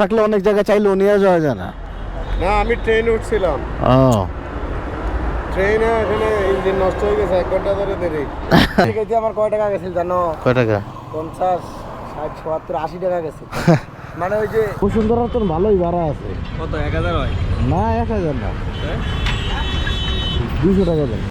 থাকলে অনেক জায়গায় চাইলেও নিয়ে যাওয়া যায় না। না আমি ট্রেনে উঠছিলাম। ও। ট্রেনে এখানে ইঞ্জিন নষ্ট হয়ে গেছে এক ঘণ্টা ধরে দেরি। টিকিটে আমার কয় টাকা গেছিল জানো? কয় টাকা? পঞ্চাশ ষাট সত্তর আশি টাকা গেছে। মানে ওই যে বসুন্ধরা তোর ভালোই ভাড়া আছে। কত এক হাজার হয়? না এক হাজার না। দুশো টাকা দেন।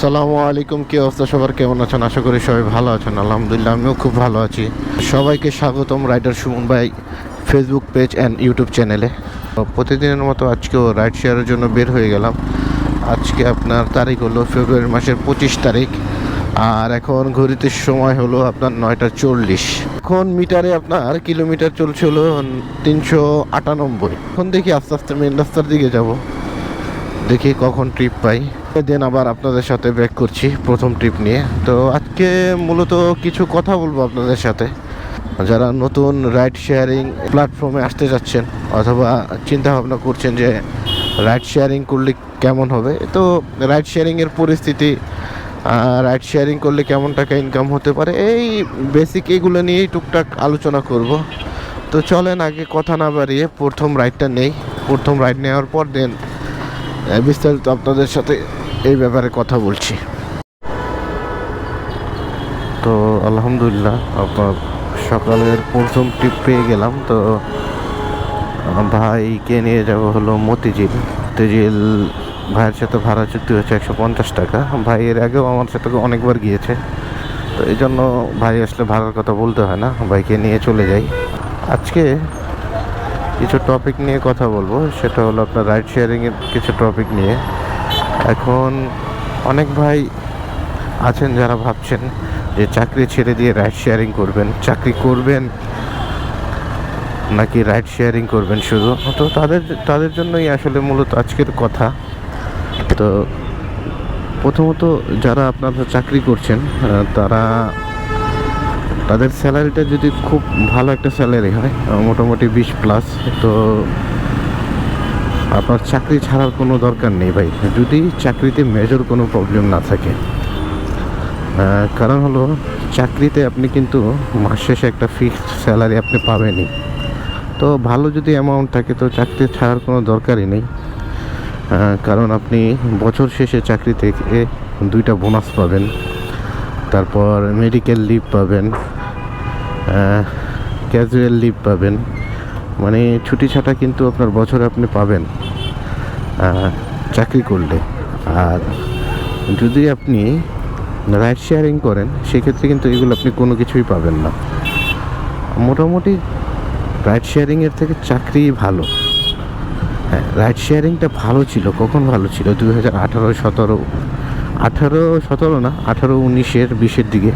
আসসালামু আলাইকুম, কি অবস্থা সবার? কেমন আছেন? আশা করি সবাই ভালো আছেন। আলহামদুলিল্লাহ, আমিও খুব ভালো আছি। সবাইকে স্বাগতম রাইডার সুমন ভাই ফেসবুক পেজ অ্যান্ড ইউটিউব চ্যানেলে প্রতিদিনের মতো আজকেও রাইড শেয়ারের জন্য বের হয়ে গেলাম। আজকে আপনার তারিখ হলো ফেব্রুয়ারি মাসের পঁচিশ তারিখ। আর এখন ঘড়িতে সময় হলো আপনার নয়টা চল্লিশ। এখন মিটারে আপনার কিলোমিটার চলছে হলো তিনশো আটানব্বই। এখন দেখি আস্তে আস্তে মেন রাস্তার দিকে যাব। দেখি কখন ট্রিপ পাই। দেন আবার আপনাদের সাথে ব্যাক করছি প্রথম ট্রিপ নিয়ে। তো আজকে মূলত কিছু কথা বলব আপনাদের সাথে। যারা নতুন রাইড শেয়ারিং প্ল্যাটফর্মে আসতে যাচ্ছেন অথবা চিন্তা ভাবনা করছেন যে রাইড শেয়ারিং করলে কেমন হবে, তো রাইড শেয়ারিংয়ের পরিস্থিতি রাইড শেয়ারিং করলে কেমন টাকা ইনকাম হতে পারে, এই বেসিক এগুলো নিয়েই টুকটাক আলোচনা করব। তো চলেন আগে কথা না বাড়িয়ে প্রথম রাইডটা নেই। প্রথম রাইড নেওয়ার পর দেন বিস্তারিত আপনাদের সাথে এই ব্যাপারে কথা বলছি। তো আলহামদুলিল্লাহ আপনার সকালের প্রথম ট্রিপ পেয়ে গেলাম। তো ভাইকে নিয়ে যাব হলো মতিঝিল। মতিঝিল ভাইয়ের সাথে ভাড়া চুক্তি হচ্ছে একশো পঞ্চাশ টাকা। ভাই এর আগেও আমার সাথে অনেকবার গিয়েছে। তো এই জন্য ভাই আসলে ভাড়ার কথা বলতে হয় না, ভাইকে নিয়ে চলে যাই। আজকে কিছু টপিক নিয়ে কথা বলব। সেটা হলো আপনার রাইড শেয়ারিংয়ের কিছু টপিক নিয়ে। এখন অনেক ভাই আছেন যারা ভাবছেন যে চাকরি ছেড়ে দিয়ে রাইড শেয়ারিং করবেন। চাকরি করবেন নাকি রাইড শেয়ারিং করবেন শুধু? তো তাদের তাদের জন্যই আসলে মূলত আজকের কথা। তো প্রথমত যারা আপনারা চাকরি করছেন তারা তাদের স্যালারিটা যদি খুব ভালো একটা স্যালারি হয় মোটামুটি বিশ প্লাস তো আপনার চাকরি ছাড়ার কোনো দরকার নেই ভাই। যদি চাকরিতে মেজর কোনো প্রবলেম না থাকে। কারণ হলো, চাকরিতে আপনি কিন্তু মাস শেষে একটা ফিক্সড স্যালারি আপনি পাবেনই। তো ভালো যদি অ্যামাউন্ট থাকে, তো চাকরি ছাড়ার কোনো দরকারই নেই। কারণ আপনি বছর শেষে চাকরি থেকে দুইটা বোনাস পাবেন। তারপর মেডিকেল লিভ পাবেন। ক্যাজুয়াল লিভ পাবেন। মানে ছুটি ছাটা কিন্তু আপনার বছরে আপনি পাবেন চাকরি করলে। আর যদি আপনি রাইড শেয়ারিং করেন, সেক্ষেত্রে কিন্তু এগুলো আপনি কোনো কিছুই পাবেন না। মোটামুটি রাইড শেয়ারিংয়ের থেকে চাকরি ভালো। হ্যাঁ রাইড শেয়ারিংটা ভালো ছিল, কখন ভালো ছিল? দু হাজার আঠারো, সতেরো আঠারো, সতেরো না, আঠারো উনিশের বিশের দিকে।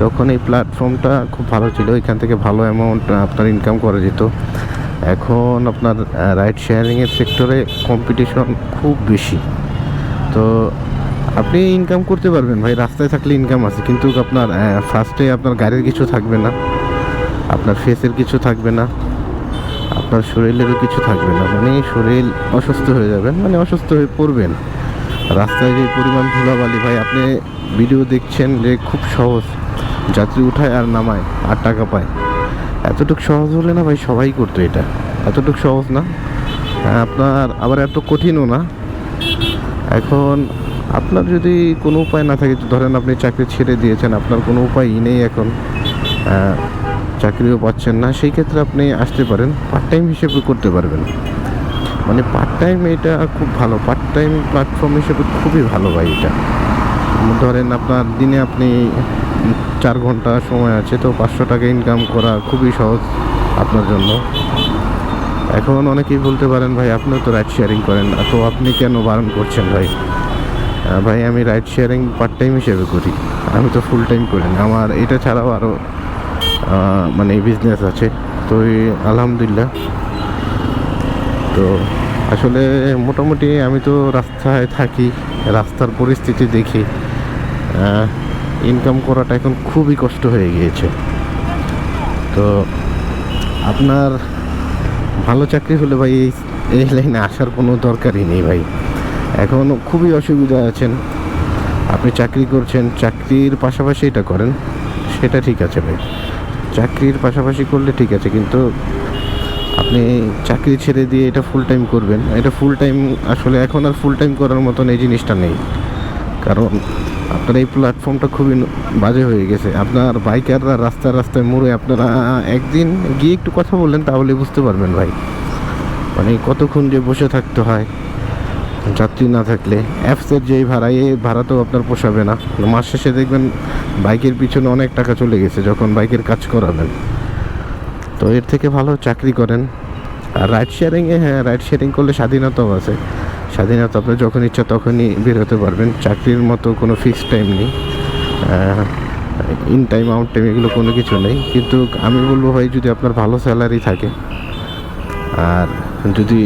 তখন এই প্ল্যাটফর্মটা খুব ভালো ছিল, এখান থেকে ভালো অ্যামাউন্ট আপনার ইনকাম করা যেত। এখন আপনার রাইড শেয়ারিংয়ের সেক্টরে কম্পিটিশন খুব বেশি। তো আপনি ইনকাম করতে পারবেন ভাই, রাস্তায় থাকলে ইনকাম আছে। কিন্তু আপনার ফার্স্টে আপনার গাড়ির কিছু থাকবে না, আপনার ফেসের কিছু থাকবে না, আপনার শরীরেরও কিছু থাকবে না। মানে শরীর অসুস্থ হয়ে যাবেন মানে অসুস্থ হয়ে পড়বেন। রাস্তায় যে পরিমাণ ধুলাবালি, ভাই, আপনি ভিডিও দেখছেন যে খুব সহজ। যাত্রী উঠায় আর নামায়, আর টাকা পায়। এতটুকু সহজ হলে না ভাই সবাই করতো এটা। এতটুকু সহজ না। হ্যাঁ, আপনার আবার এত কঠিনও না। এখন আপনার যদি কোনো উপায় না থাকে ধরেন আপনি চাকরি ছেড়ে দিয়েছেন আপনার কোনো উপায়ই নেই এখন। চাকরিও পাচ্ছেন না। সেই ক্ষেত্রে আপনি আসতে পারেন। পার্ট টাইম হিসেবে করতে পারবেন। মানে পার্ট টাইম এটা খুব ভালো। পার্ট টাইম প্ল্যাটফর্ম হিসেবে খুবই ভালো ভাই এটা। ধরেন আপনার দিনে আপনি চার ঘণ্টা সময় আছে, তো পাঁচশো টাকা ইনকাম করা খুবই সহজ আপনার জন্য। এখন অনেকেই বলতে পারেন, ভাই, আপনিও তো রাইড শেয়ারিং করেন তো আপনি কেন বারণ করছেন ভাই? ভাই, আমি রাইড শেয়ারিং পার্ট টাইম হিসেবে করি, আমি তো ফুল টাইম করি না। আমার এটা ছাড়াও আরও মানে বিজনেস আছে, তো আলহামদুলিল্লাহ। তো আসলে মোটামুটি আমি তো রাস্তায় থাকি, রাস্তার পরিস্থিতি দেখি। ইনকাম করাটা এখন খুবই কষ্ট হয়ে গিয়েছে। তো আপনার ভালো চাকরি হলে ভাই এই লাইনে আসার কোনো দরকারই নেই ভাই। এখন খুবই অসুবিধা আছেন। আপনি চাকরি করছেন, চাকরির পাশাপাশি এটা করেন, সেটা ঠিক আছে ভাই। চাকরির পাশাপাশি করলে ঠিক আছে, কিন্তু আপনি চাকরি ছেড়ে দিয়ে এটা ফুল টাইম করবেন। এটা ফুল টাইম আসলে এখন আর ফুল টাইম করার মতন এই জিনিসটা নেই। কারণ আপনার এই প্ল্যাটফর্মটা খুবই বাজে হয়ে গেছে। আপনার বাইকাররা রাস্তায় রাস্তায় মোড়ে আপনারা একদিন গিয়ে একটু কথা বললেন, তাহলে বুঝতে পারবেন ভাই। মানে কতক্ষণ যে বসে থাকতে হয়, যাত্রী না থাকলে। অ্যাপসের যেই ভাড়া এই ভাড়া তো আপনার পোষাবে না। মাস শেষে দেখবেন বাইকের পিছনে অনেক টাকা চলে গেছে, যখন বাইকের কাজ করাবেন। তো এর থেকে ভালো চাকরি করেন। আর রাইড শেয়ারিংয়ে হ্যাঁ রাইড শেয়ারিং করলে স্বাধীনতাও আছে। স্বাধীনতা আপনি যখন ইচ্ছা তখনই বের হতে পারবেন। চাকরির মতো কোনো ফিক্সড টাইম নেই। ইন টাইম আউট টাইম এগুলো কোনো কিছু নেই। কিন্তু আমি বলব ভাই, যদি আপনার ভালো স্যালারি থাকে, আর যদি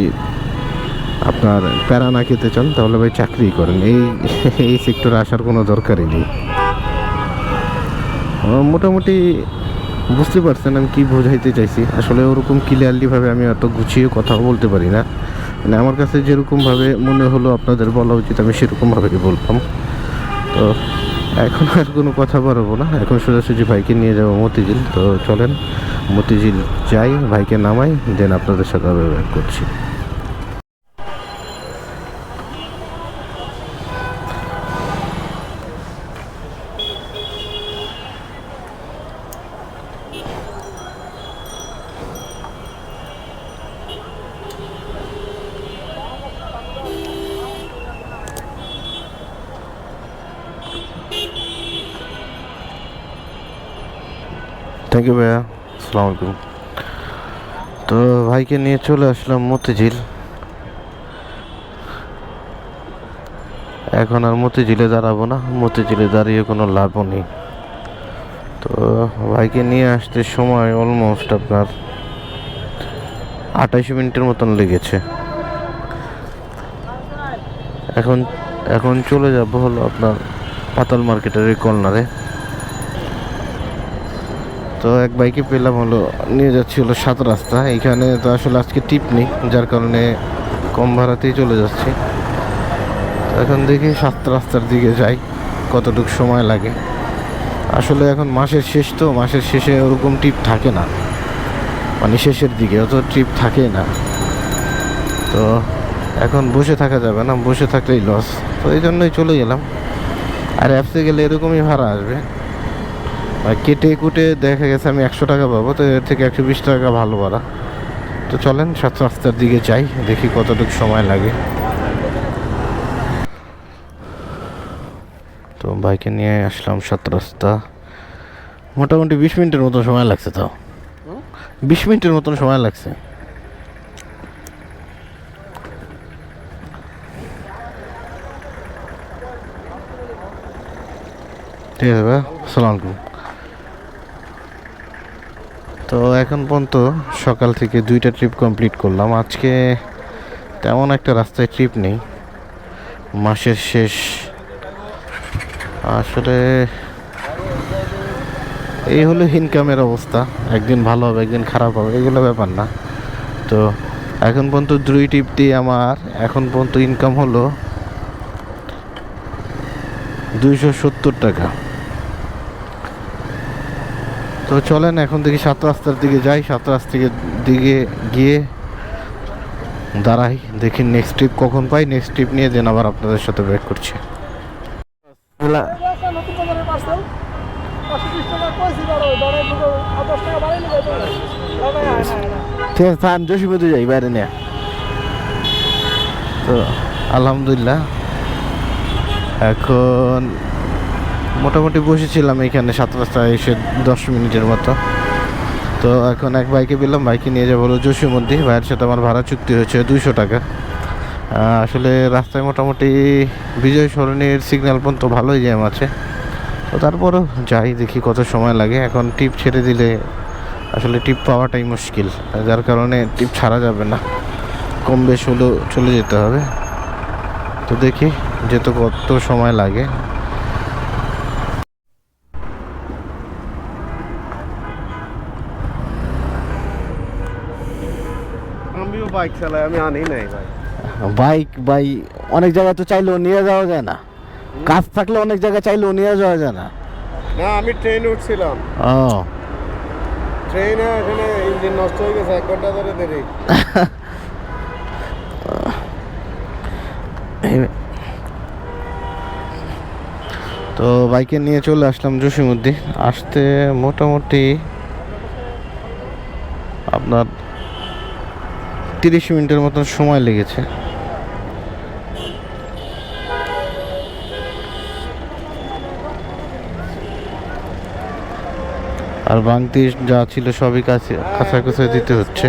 আপনার প্যারা না খেতে চান, তাহলে ভাই চাকরি করেন। এই এই সেক্টরে আসার কোনো দরকারই নেই। মোটামুটি বুঝতে পারছেন আমি কী বোঝাইতে চাইছি। আসলে ওরকম ক্লিয়ারলিভাবে আমি অত গুছিয়ে কথাও বলতে পারি না। মানে আমার কাছে যেরকমভাবে মনে হলো আপনাদের বলা উচিত, আমি সেরকমভাবেই বলতাম। তো এখন আর কোনো কথা বাড়াবো না। এখন সোজাসুজি ভাইকে নিয়ে যাব মতিঝিল। তো চলেন, মতিঝিল যাই, ভাইকে নামাই, দেন আপনাদের সাথে আবার করছি। থ্যাংক ইউ ভাইয়া। আসসালামু আলাইকুম। তো ভাইকে নিয়ে চলে আসলাম মতিঝিল। এখন আর মতিঝিলে দাঁড়াবো না। মতিঝিলে দাঁড়িয়ে কোনো লাভও নেই। তো ভাইকে নিয়ে আসতে সময় অলমোস্ট আপনার আঠাশ মিনিটের মতন লেগেছে। এখন এখন চলে যাব হলো আপনার পাতাল মার্কেটের এই কর্নারে। তো এক বাইকে পেলাম হলো, নিয়ে যাচ্ছি হলো সাত রাস্তা। এখানে তো আসলে আজকে টিপ নেই, যার কারণে কম ভাড়াতেই চলে যাচ্ছি। তো এখন দেখি সাত রাস্তার দিকে যাই, কতটুকু সময় লাগে। আসলে এখন মাসের শেষ তো, মাসের শেষে ওরকম টিপ থাকে না। মানে শেষের দিকে অত ট্রিপ থাকে না। তো এখন বসে থাকা যাবে না, বসে থাকলেই লস তো এই জন্যই চলে গেলাম। আর অ্যাপসে গেলে এরকমই ভাড়া আসবে। কেটে কুটে দেখা গেছে আমি একশো টাকা পাবো তো এর থেকে একশো বিশ টাকা ভালো ভাড়া। তো চলেন সাত রাস্তার দিকে যাই দেখি কতটুকু সময় লাগে। তো বাইকে নিয়ে আসলাম সাত রাস্তা মোটামুটি বিশ মিনিটের মতো সময় লাগছে তাও বিশ মিনিটের মতন সময় লাগছে? ঠিক আছে ভাই আসসালামু আলাইকুম। তো এখন পর্যন্ত সকাল থেকে দুইটা ট্রিপ কমপ্লিট করলাম। আজকে তেমন একটা রাস্তায় ট্রিপ নেই। মাসের শেষ। আসলে এই হলো ইনকামের অবস্থা। একদিন ভালো হবে, একদিন খারাপ হবে, এগুলো ব্যাপার না। তো এখন পর্যন্ত দুই টিপ দিয়ে আমার এখন পর্যন্ত ইনকাম হলো দুইশো সত্তর টাকা। তো চলেন এখন দেখি সাত রাস্তার দিকে যাই। সাত রাস্তার দিকে গিয়ে দাঁড়াই। দেখি নেক্সট ট্রিপ কখন পাই। নেক্সট ট্রিপ নিয়ে দেন আবার আপনাদের সাথে ব্যাক করছি। ঠিক আছে থান যাই বাইরে নিয়ে। তো আলহামদুলিল্লাহ এখন মোটামুটি বসেছিলাম এখানে সাত রাস্তায় এসে দশ মিনিটের মতো। তো এখন এক বাইকে পেলাম বাইকে নিয়ে যাব হলো জসিমদ্দি। ভাইয়ের সাথে আমার ভাড়া চুক্তি হয়েছে দুইশো টাকা। আসলে রাস্তায় মোটামুটি বিজয় সরণির সিগন্যাল পর্যন্ত ভালোই জ্যাম আছে। তো তারপরও যাই দেখি কত সময় লাগে। এখন টিপ ছেড়ে দিলে আসলে টিপ পাওয়াটাই মুশকিল। যার কারণে টিপ ছাড়া যাবে না। কম বেশ হলেও চলে যেতে হবে। তো দেখি যেতে কত সময় লাগে আমিও বাইক চালাই আমি আনি নাই ভাই। বাইক বাই অনেক জায়গায় তো চাইলেও নিয়ে যাওয়া যায় না। কাজ থাকলে অনেক জায়গায় চাইলেও নিয়ে যাওয়া যায় না। না আমি ট্রেনে উঠছিলাম। ও। ট্রেনে এখানে ইঞ্জিন নষ্ট হয়ে গেছে এক ঘণ্টা ধরে দেরি। তো বাইকে নিয়ে চলে আসলাম জসিমুদ্দি আসতে মোটামুটি আপনার তিরিশ মিনিটের মতন সময় লেগেছে। আর বাংতি যা ছিল সবই কাছে কাছাকাছি দিতে হচ্ছে।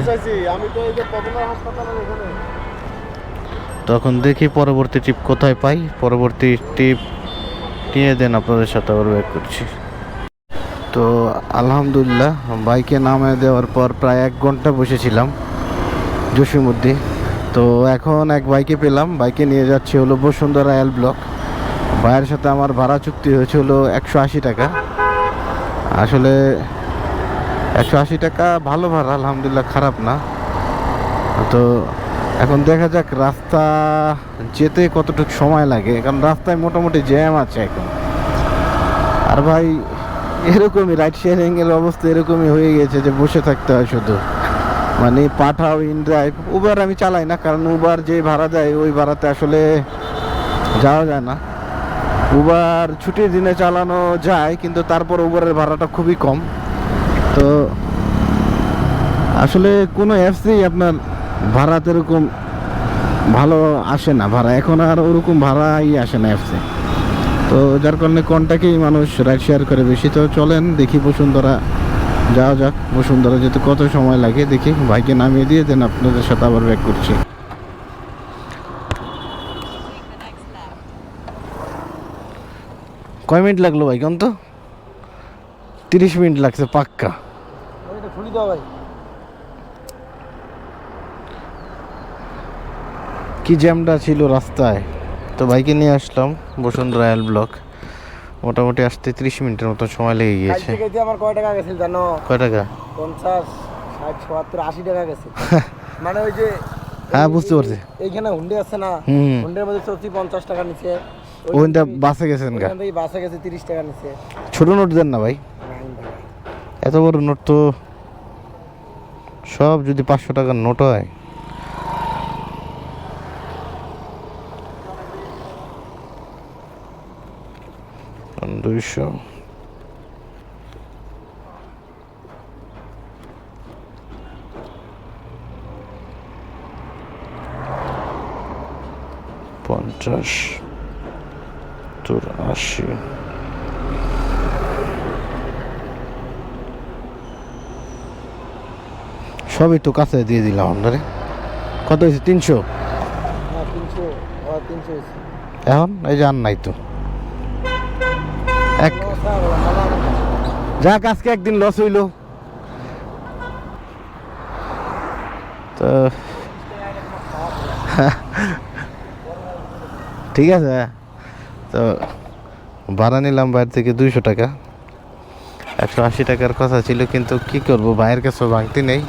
তখন দেখি পরবর্তী টিপ কোথায় পাই। পরবর্তী টিপ নিয়ে দেন আপনাদের সাথে আবার ব্যাক করছি। তো আলহামদুলিল্লাহ বাইকে নামে দেওয়ার পর প্রায় এক ঘণ্টা বসেছিলাম। জসিমুদ্দি তো এখন এক বাইকে পেলাম, বাইকে নিয়ে যাচ্ছি হলো বসুন্ধরা এল ব্লক ভাইয়ের সাথে আমার ভাড়া চুক্তি হয়েছে হলো একশো আশি টাকা। আসলে একশো আশি টাকা ভালো ভাড়া, আলহামদুলিল্লাহ খারাপ না। তো এখন দেখা যাক রাস্তা যেতে কতটুকু সময় লাগে, কারণ রাস্তায় মোটামুটি জ্যাম আছে এখন। আর ভাই, এরকমই রাইড শেয়ারিং এর অবস্থা এরকমই হয়ে গেছে যে বসে থাকতে হয় শুধু। মানে পাঠাও ইন ড্রাইভ উবার আমি চালাই না, কারণ উবার যে ভাড়া দেয়, ওই ভাড়াতে আসলে যাওয়া যায় না। উবার ছুটির দিনে চালানো যায়, কিন্তু তারপর উবারের ভাড়াটা খুবই কম। তো আসলে কোনো অ্যাপসেই আপনার ভাড়া তো এরকম ভালো আসে না, ভাড়া। এখন আর ওরকম ভাড়াই আসে না অ্যাপসে তো যার কারণে কন্টাকেই মানুষ রাইড শেয়ার করে বেশি। তো চলেন, দেখি বসুন্ধরা যাওয়া যাক, বসুন্ধরা যেতে কত সময় লাগে দেখি। বাইকে নামিয়ে দিয়ে দেন, আপনাদের সাথে আবার ব্যাক করছি। কয় মিনিট লাগল ভাই কেন তো তিরিশ মিনিট লাগছে, পাক্কা। কি জ্যামটা ছিল রাস্তায়। তো বাইকে নিয়ে আসলাম, বসুন্ধরা এল ব্লক মোটামুটি আসতে ত্রিশ মিনিটের মতো সময় লেগে গিয়েছে। থেকে আমার কয় টাকা গেছিল জানো? কয় টাকা? পঞ্চাশ ষাট সত্তর আশি টাকা গেছে মানে ওই যে হ্যাঁ, বুঝতে পারছি। এইখানে হুন্ডে আছে না। হুন্ডের মধ্যে চলছি পঞ্চাশ টাকা নিচে। ওইটা বাসে গেছেন গা? ওইখান বাসে গেছে তিরিশ টাকা নিচে। ছোট নোট দেন না ভাই। এত বড় নোট তো সব যদি পাঁচশো টাকার নোট হয়। দুইশো। পঞ্চাশ তোর আশি। সবই তো কাছে দিয়ে দিলাম আপনারে। কত হয়েছে? তিনশো? হ্যাঁ হয়েছে। এখন? এই যে আর নাই তো এক ও, স্যার, ভালো হবে। যাক, আজকে একদিন লস হইল। তো, ঠিক আছে। তো, ভাড়া নিলাম বাইরে থেকে দুইশো টাকা। একশো আশি টাকার কথা ছিল, কিন্তু কি করব? ভাইয়ের কাছেও ভাঙতি নেই,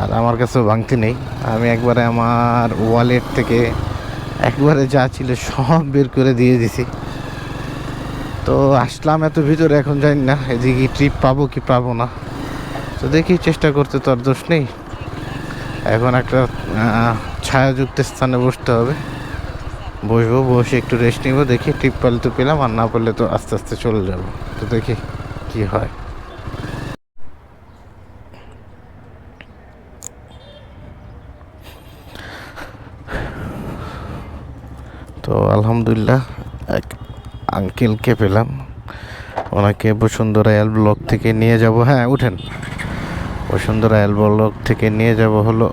আর আমার কাছেও ভাঙতি নেই। আমি একবারে আমার ওয়ালেট থেকে একবারে যা ছিল সব বের করে দিয়ে দিছি। তো আসলাম এত ভিতরে, এখন জানি না এদিকে ট্রিপ পাবো কি পাবো না। তো দেখি চেষ্টা করতে তো আর দোষ নেই। এখন একটা ছায়াযুক্ত স্থানে বসতে হবে। বসবো, বসে একটু রেস্ট নিবো, দেখি ট্রিপ পালে তো পেলাম, আর না পারলে তো আস্তে আস্তে চলে যাব। তো দেখি কি হয়। তো আলহামদুলিল্লাহ, এক আঙ্কেলকে পেলাম। ওনাকে বসুন্ধরা এল ব্লক থেকে নিয়ে যাব। হ্যাঁ উঠেন। বসুন্ধরা এল ব্লক থেকে নিয়ে যাব হলো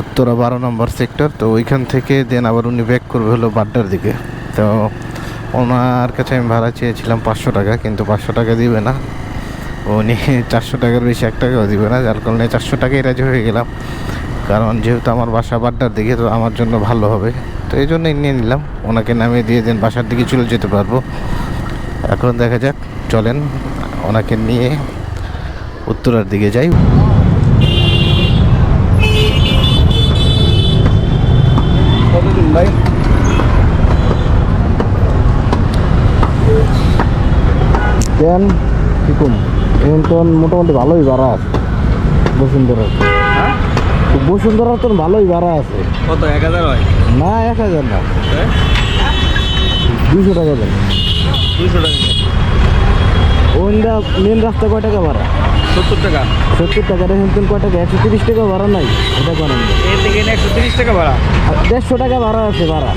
উত্তরা বারো নম্বর সেক্টর। তো ওইখান থেকে দেন আবার উনি ব্যাক করবে হলো বাড্ডার দিকে। তো ওনার কাছে আমি ভাড়া চেয়েছিলাম পাঁচশো টাকা, কিন্তু পাঁচশো টাকা দিবে না। উনি চারশো টাকার বেশি এক টাকাও দিবে না। যার কারণে চারশো টাকাই রাজি হয়ে গেলাম। কারণ যেহেতু আমার বাসা বাড্ডার দিকে, তো আমার জন্য ভালো হবে। তো এই জন্যই নিয়ে নিলাম। ওনাকে নামিয়ে দিয়ে দেন, বাসার দিকে চলে যেতে পারব। এখন দেখা যাক, চলেন, ওনাকে নিয়ে উত্তরার দিকে যাই। ভাই কেন কীরকম এখন তো মোটামুটি ভালোই বাড়া বসুন্ধরা। হ্যাঁ বসুন্ধরার তো ভালোই ভাড়া আছে। কত এক হাজার হয়? না এক হাজার না। হ্যাঁ? দুইশো টাকা দেন। দুইশো টাকা ওইটা মেন রাস্তা কয় টাকা ভাড়া? সত্তর টাকা। সত্তর টাকা কয় টাকা? একশো তিরিশ টাকা ভাড়া নাই এটা করেন এর থেকে একশো তিরিশ টাকা ভাড়া। দেড়শো টাকা ভাড়া আছে ভাড়া।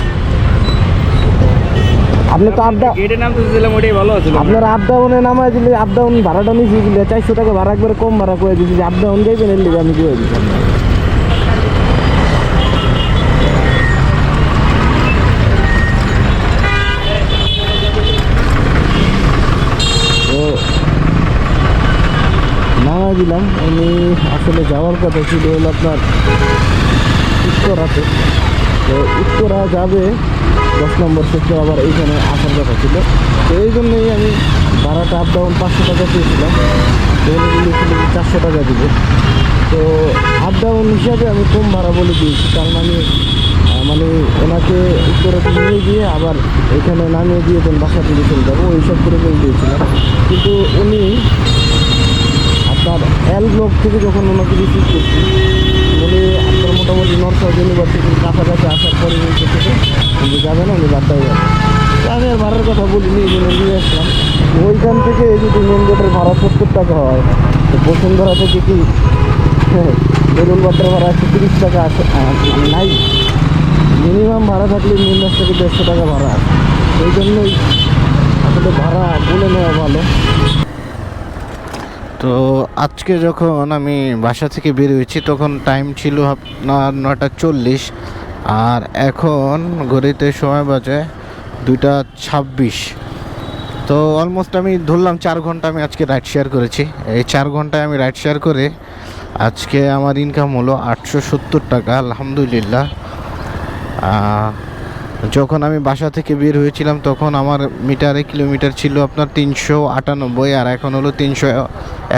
আপনি তো আপ ডাউন গেটের নাম তো দিলাম ওটাই ভালো আছিল আপনার আপ ডাউনে দিলে আপ ডাউন ভাড়াটা নিয়েছি চারশো টাকা ভাড়া একবারে কম ভাড়া করে দিচ্ছি আপ ডাউন যাইবেন এর লিগে আমি দিয়ে দিচ্ছি দিলাম। আমি আসলে যাওয়ার কথা ছিল আপনার উত্তরাতে। তো উত্তরা যাবে, দশ নম্বর সেক্টর আবার এইখানে আসার কথা ছিল। তো এই জন্যই আমি ভাড়াটা আপ ডাউন পাঁচশো টাকা যে চারশো টাকা দিবে। তো আপ ডাউন হিসাবে আমি কম ভাড়া বলে দিয়েছি, কারণ আমি মানে ওনাকে উত্তরাতে নিয়ে গিয়ে আবার এখানে নামিয়ে দিয়ে দেন বাসা থেকে চলে যাব ওইসব করে বলে দিয়েছিলাম। কিন্তু উনি আপনার এল ব্লক থেকে যখন ওনাকে রিসিভ করছি উনি আপনার মোটামুটি নর্থ সাউথ ইউনিভার্সিটির কাছাকাছি আসার পরে বলতে থেকে উনি যাবেন উনি বাড্ডায় যাবেন। আমি আর ভাড়ার কথা বলিনি এই জন্য নিয়ে আসলাম। ওইখান থেকে যদি মেন গেটের ভাড়া সত্তর টাকা হয় তো বসুন্ধরা থেকে কি বেলুন বাড্ডার ভাড়া একশো তিরিশ টাকা আসে আহ, নাই। মিনিমাম ভাড়া থাকলে মেন রাস্তা থেকে দেড়শো টাকা ভাড়া আছে। সেই জন্যই আসলে ভাড়া বলে নেওয়া ভালো। তো আজকে যখন আমি বাসা থেকে বের হয়েছি তখন টাইম ছিল আপনার নটা চল্লিশ। আর এখন ঘড়িতে সময় বাজে দুইটা ছাব্বিশ। তো অলমোস্ট আমি ধরলাম চার ঘণ্টা আমি আজকে রাইড শেয়ার করেছি। এই চার ঘন্টায় আমি রাইড শেয়ার করে আজকে আমার ইনকাম হলো আটশো সত্তর টাকা, আলহামদুলিল্লাহ। যখন আমি বাসা থেকে বের হয়েছিলাম, তখন আমার মিটারে কিলোমিটার ছিল আপনার তিনশো আটানব্বই আর এখন হলো তিনশো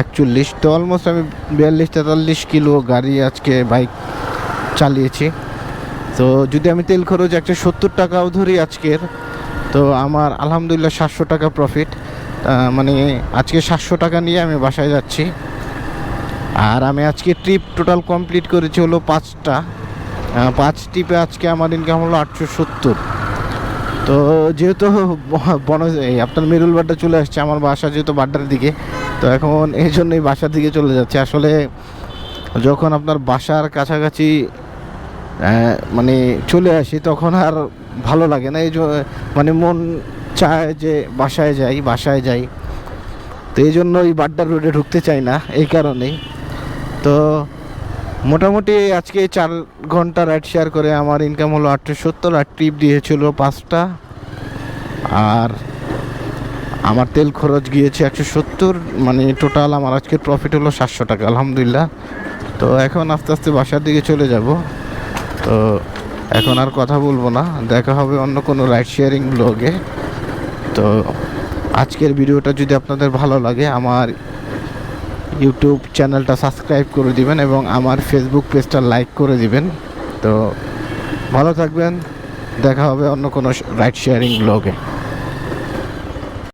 একচল্লিশ। তো অলমোস্ট আমি বিয়াল্লিশ তেতাল্লিশ কিলো গাড়ি আজকে বাইক চালিয়েছি। তো যদি আমি তেল খরচ একশো সত্তর টাকাও ধরি আজকের, তো আমার আলহামদুলিল্লাহ সাতশো টাকা প্রফিট মানে আজকে সাতশো টাকা নিয়ে আমি বাসায় যাচ্ছি। আর আমি আজকে ট্রিপ টোটাল কমপ্লিট করেছি হলো পাঁচটা। আহ, পাঁচ ট্রিপে আজকে আমার ইনকাম হলো আটশো সত্তর। তো যেহেতু বন আপনার মেরুল বাড্ডা চলে আসছে আমার বাসা যেহেতু বাড্ডার দিকে তো এখন এই জন্যই বাসার দিকে চলে যাচ্ছে। আসলে যখন আপনার বাসার কাছাকাছি মানে চলে আসি তখন আর ভালো লাগে না। এই মানে মন চায় যে বাসায় যাই বাসায় যাই। তো এই জন্য ওই বাড্ডার রোডে ঢুকতে চাই না এই কারণেই। তো মোটামুটি আজকে চার ঘণ্টা রাইড শেয়ার করে আমার ইনকাম হলো আটশো সত্তর, আর ট্রিপ দিয়েছিল পাঁচটা। আর আমার তেল খরচ গিয়েছে একশো সত্তর মানে টোটাল আমার আজকের প্রফিট হলো সাতশো টাকা, আলহামদুলিল্লাহ। তো এখন আস্তে আস্তে বাসার দিকে চলে যাব। তো এখন আর কথা বলব না, দেখা হবে অন্য কোনো রাইড শেয়ারিং ব্লগে তো আজকের ভিডিওটা যদি আপনাদের ভালো লাগে, আমার ইউটিউব চ্যানেলটা সাবস্ক্রাইব করে দিবেন এবং আমার ফেসবুক পেজটা লাইক করে দিবেন। তো ভালো থাকবেন। দেখা হবে অন্য কোনো রাইড শেয়ারিং ব্লগে